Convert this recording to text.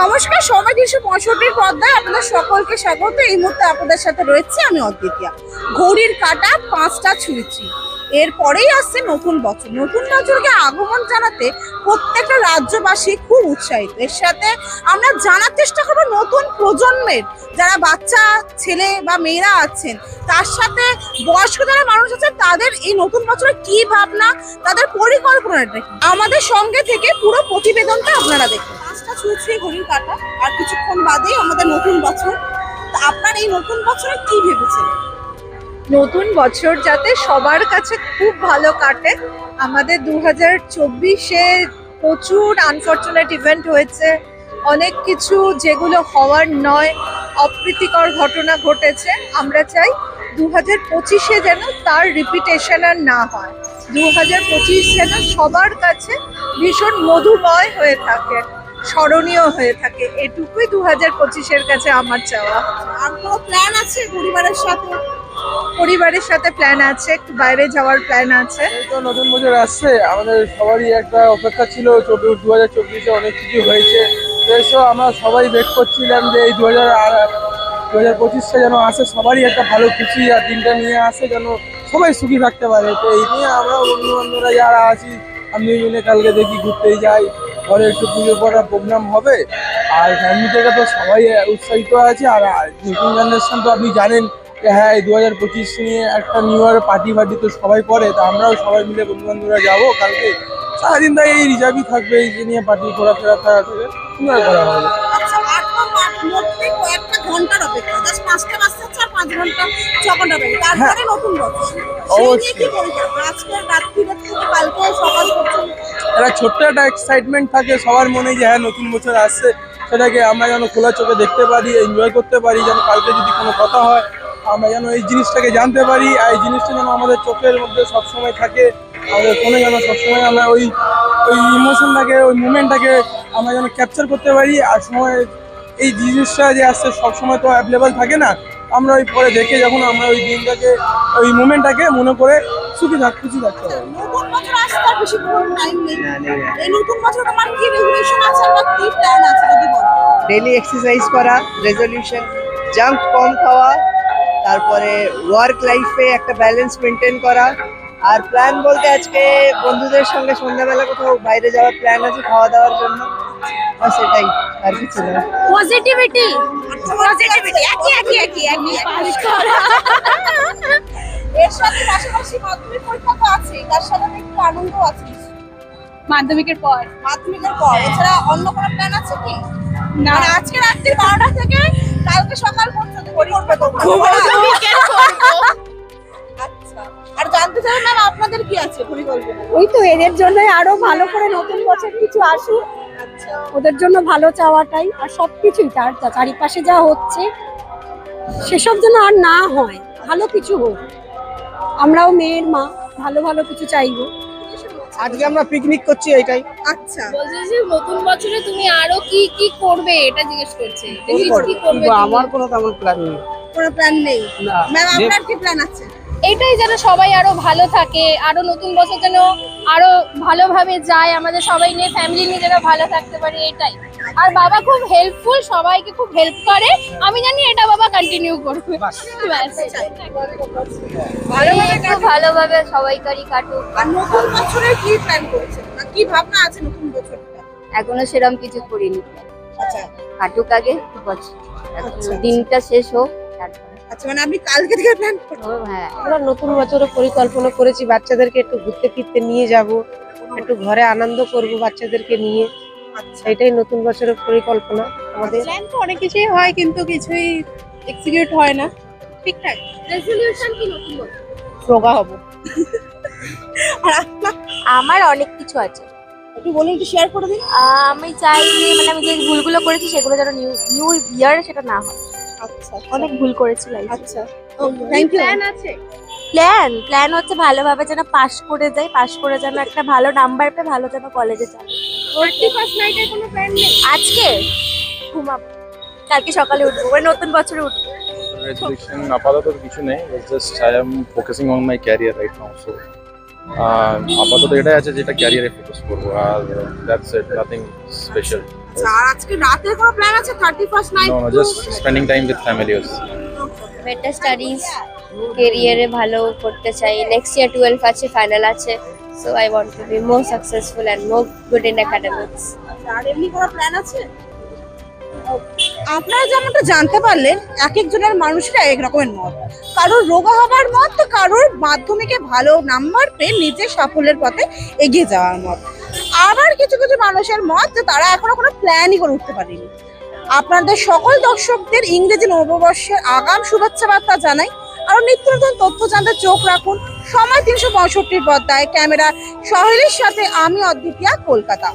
নমস্কার, সময় তিনশো পঁয়ষট্টির পর্দায় আপনাদের সকলকে স্বাগত। এই মুহূর্তে আপনাদের সাথে রয়েছে আমি অদ্বিতীয়া। ঘড়ির কাটা পাঁচটা ছুঁয়েছি এরপরেই আসছে নতুন বছর। নতুন বছরকে আগমন জানাতে প্রত্যেকটা রাজ্যবাসী খুব উৎসাহিত। এর সাথে আমরা জানার চেষ্টা করব নতুন প্রজন্মের, যারা বাচ্চা, ছেলে বা মেয়েরা আছেন, তার সাথে বয়স্ক যারা মানুষ আছেন, তাদের এই নতুন বছরে কি ভাবনা, তাদের পরিকল্পনাটা আমাদের সঙ্গে থেকে পুরো প্রতিবেদনটা আপনারা দেখুন। পাঁচটা ছুঁয়েছি ঘড়ির কাটা, আর কিছুক্ষণ বাদেই আমাদের নতুন বছর। তা আপনার এই নতুন বছরে কি ভেবেছেন? নতুন বছর যাতে সবার কাছে খুব ভালো কাটে। আমাদের দু হাজার চব্বিশে প্রচুর আনফর্চুনেট ইভেন্ট হয়েছে। অনেক কিছু যেগুলো হওয়ার নয়, অপ্রীতিকর ঘটনা ঘটেছে। আমরা চাই দু হাজার পঁচিশে যেন তার রিপিটেশন আর না হয়। দু হাজার পঁচিশ যেন সবার কাছে ভীষণ মধুময় হয়ে থাকে। স্মরণীয় হয়ে থাকে। এটুকুই দু হাজার পঁচিশের কাছে আমার চাওয়া। আর কোনো প্ল্যান আছে পরিবারের সাথে? পরিবারের সাথে প্ল্যান আছে একটু বাইরে যাওয়ার প্ল্যান আছে। তো নতুন বছর আসছে আমাদের সবারই একটা অপেক্ষা ছিল চব্বিশ দু হাজার চব্বিশে অনেক কিছু হয়েছে। তো আমরা সবাই ওয়েট করছিলাম যে এই দু হাজার দু হাজার পঁচিশটা যেন আসে সবারই একটা ভালো খুশি আর দিনটা নিয়ে আসে যেন সবাই সুখী থাকতে পারে। তো এই নিয়ে আমরা বন্ধু বান্ধবরা যারা আছি আমি মিলে কালকে দেখি ঘুরতেই যাই। পরে একটু পুজো করার প্রোগ্রাম হবে, আর ফ্যামিলি থেকে তো সবাই উৎসাহিত আছে, আর নতুন জেনারেশন তো আপনি জানেন যে হ্যাঁ দু হাজার পঁচিশ নিয়ে একটা নিউ ইয়ার পার্টি ফার্টি তো সবাই করে, তা আমরাও সবাই মিলে বন্ধু বান্ধবরা যাব কালকে সারাদিন তাই এই রিজার্ভই থাকবে, এই নিয়ে পার্টি ঘোরাফেরা থাকবে করা হবে। ঘণ্টার অপেক্ষা। জাস্ট পাঁচটা হচ্ছে আর পাঁচ ঘণ্টা ছ ঘণ্টা অপেক্ষা তারপরে নতুন বছর। অবশ্যই। আজকে থেকে কালকে সকাল পর্যন্ত একটা ছোট্ট একটা এক্সাইটমেন্ট থাকে সবার মনে যে হ্যাঁ নতুন বছর আসছে। সেটাকে আমরা যেন খোলা চোখে দেখতে পারি এনজয় করতে পারি যেন কালকে যদি কোনো কথা হয় আমরা যেন এই জিনিসটাকে জানতে পারি আর এই জিনিসটা যেন আমাদের চোখের মধ্যে সবসময় থাকে। আমাদের ফোনে যেন সবসময় আমরা ওই ওই ইমোশনটাকে ওই মুমেন্টটাকে আমরা যেন ক্যাপচার করতে পারি আর সময় এই জিনিসটা যে আসছে সবসময় তো অ্যাভেলেবেল থাকে না। আমরা ওই পরে দেখে যখন আমরা ওই দিনটাকে ওই মুমেন্টটাকে মনে করে সুখী থাক খুশি থাকতে পারি। নতুন বছর আসতে আর বেশি টাইম নেই। এই নতুন বছর তোমার কি রেজলিউশন আছে বা কি প্ল্যান আছে যদি বলো? ডেলি এক্সারসাইজ করা রেজলিউশন জাঙ্ক কম খাওয়া তারপরে ওয়ার্ক লাইফে একটা ব্যালেন্স মেনটেন করা। আর প্ল্যান বলতে আজকে বন্ধুদের সঙ্গে সন্ধ্যাবেলা কোথাও বাইরে যাওয়ার প্ল্যান আছে খাওয়া দাওয়ার জন্য। বাস এটাই আর কিছু না। পজিটিভিটি পজিটিভিটি একই একই একই একই পাস করা। এর সাথে পাশাপাশি মাধ্যমিক পরীক্ষা তো আছে তার সাথে একটু আনন্দ আছে। মাধ্যমিকের পর। মাধ্যমিকের পর। এছাড়া অন্য কোনো প্ল্যান আছে কি? না। আজকে রাত্রি বারোটা থেকে কালকে সকাল পর্যন্ত কি করবে। আচ্ছা। আর জানতে চাই ম্যাম আপনাদের কি আছে পরিকল্পনা? ওই তো এদের জন্য আরও ভালো করে নতুন বছর কিছু আসুক। ওদের জন্য ভালো চাওয়াটাই আর সবকিছুই তার চারিপাশে যা হচ্ছে সেসব যেন আর না হয় ভালো কিছু হোক। আমরাও মেয়ের মা ভালো ভালো কিছু চাইব। আজকে আমরা পিকনিক করছি এইটাই। আচ্ছা। বলছে যে নতুন বছরে তুমি আরও কি কি করবে এটা জিজ্ঞেস করছে। কি করব? কি করবে আমার কোনো তেমন প্ল্যান নেই। কোনো প্ল্যান নেই? না। ম্যাম আপনার কি প্ল্যান আছে? এটাই যেন সবাই আরও ভালো থাকে আরও নতুন বছর যেন আরও ভালোভাবে যায় আমাদের সবাই নিয়ে ফ্যামিলি নিয়ে যেন ভালো থাকতে পারি এটাই। আর বাবা খুব হেল্পফুল সবাইকে খুব হেল্প করে। আমি জানি এটা বাবা কন্টিনিউ করবে। ব্যাস। ভালোভাবে সবাইকারই কাটুক। আর নতুন বছরে কি প্ল্যান করেছেন? কি ভাবনা আছে নতুন বছরটা এখনও সেরকম কিছু করিনি। আচ্ছা। কাটুক আগে বছর। আচ্ছা। দিনটা শেষ হোক। আচ্ছা মানে আপনি কালকে থেকে প্ল্যান করছেন? হ্যাঁ আমরা নতুন বছরের পরিকল্পনা করেছি বাচ্চাদেরকে একটু ঘুরতে ফিরতে নিয়ে যাব একটু ঘরে আনন্দ করব বাচ্চাদেরকে নিয়ে। আচ্ছা। এটাই নতুন বছরের পরিকল্পনা আমাদের। প্ল্যান তো অনেক কিছুই হয় কিন্তু কিছুই এক্সিকিউট হয় না। ঠিকঠাক? রেজলিউশন কি নতুন বছর? রোগা হব। আমার অনেক কিছু আছে। একটু বলুন একটু শেয়ার করে দিন। আমি চাই যে মানে আমি যে ভুলগুলো করেছি সেগুলো যেন নিউ নিউ ইয়ার সেটা না হয়। আচ্ছা অনেক ভুল করেছি লাইফে আচ্ছা। থ্যাংক ইউ প্ল্যান আছে? প্ল্যান প্ল্যান হচ্ছে ভালোভাবে যেন পাশ করে যাই করে যেন একটা ভালো নাম্বার পেয়ে ভালো যেন কলেজে যাই। নাইটের কোনো প্ল্যান নেই? আজকে? ঘুমাবো। কালকে সকালে উঠবো মানে নতুন বছরে উঠবো। Resolution আপাতত কিছু নেই just I am focusing on my career right now so আপাতত এটাই আছে যেটা ক্যারিয়ারে ফোকাস করব আর দ্যাটস ইট নাথিং স্পেশাল আচ্ছা আর আজকে রাতে কোনো প্ল্যান আছে? Thirty first night No, no, just spending time with family better studies কেরিয়ারে ভালো করতে চাই। নেক্সট ইয়ার টুয়েলভ আছে ফাইনাল আছে। So I want to be more successful and more good in academics আর এমনি কোনো প্ল্যান আছে? আপনারা যেমনটা জানতে পারলেন এক একজনের মানুষের এক রকমের মত। কারোর রোগা হবার মত তো কারোর মাধ্যমিকে ভালো নাম্বার পেয়ে নিজের সাফল্যের পথে এগিয়ে যাওয়ার মত। আবার কিছু কিছু মানুষের মত যে তারা এখনও কোনো প্ল্যানই করে উঠতে পারেনি। আপনাদের সকল দর্শকদের ইংরেজি নববর্ষের আগাম শুভেচ্ছা বার্তা জানাই। আরও নিত্য নতুন তথ্য জানতে চোখ রাখুন সময় তিনশো পঁয়ষট্টির পর্দায়। ক্যামেরা শহরের সাথে আমি অদ্বিতীয়া, কলকাতা।